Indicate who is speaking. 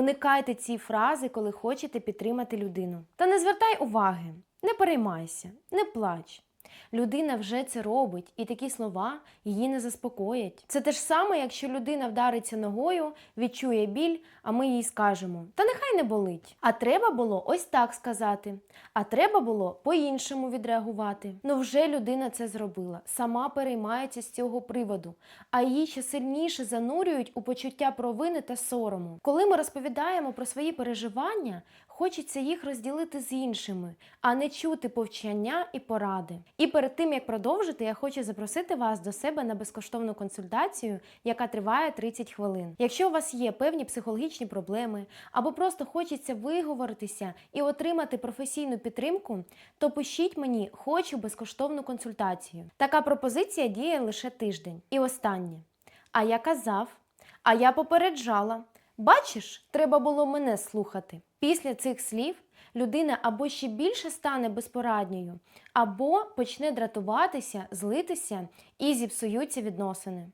Speaker 1: Уникайте ці фрази, коли хочете підтримати людину. Та не звертай уваги, не переймайся, не плач. Людина вже це робить, і такі слова її не заспокоять. Це те ж саме, якщо людина вдариться ногою, відчує біль, а ми їй скажемо: Та не болить. А треба було ось так сказати. А треба було по-іншому відреагувати. Ну вже людина це зробила, сама переймається з цього приводу, а її ще сильніше занурюють у почуття провини та сорому. Коли ми розповідаємо про свої переживання, хочеться їх розділити з іншими, а не чути повчання і поради. І перед тим як продовжити, я хочу запросити вас до себе на безкоштовну консультацію, яка триває 30 хвилин. Якщо у вас є певні психологічні проблеми або просто хочеться виговоритися і отримати професійну підтримку, то пишіть мені хочу безкоштовну консультацію. Така пропозиція діє лише тиждень. І останнє. А я казав, а я попереджала. Бачиш, треба було мене слухати. Після цих слів людина або ще більше стане безпорадньою, або почне дратуватися, злитися і зіпсуються відносини.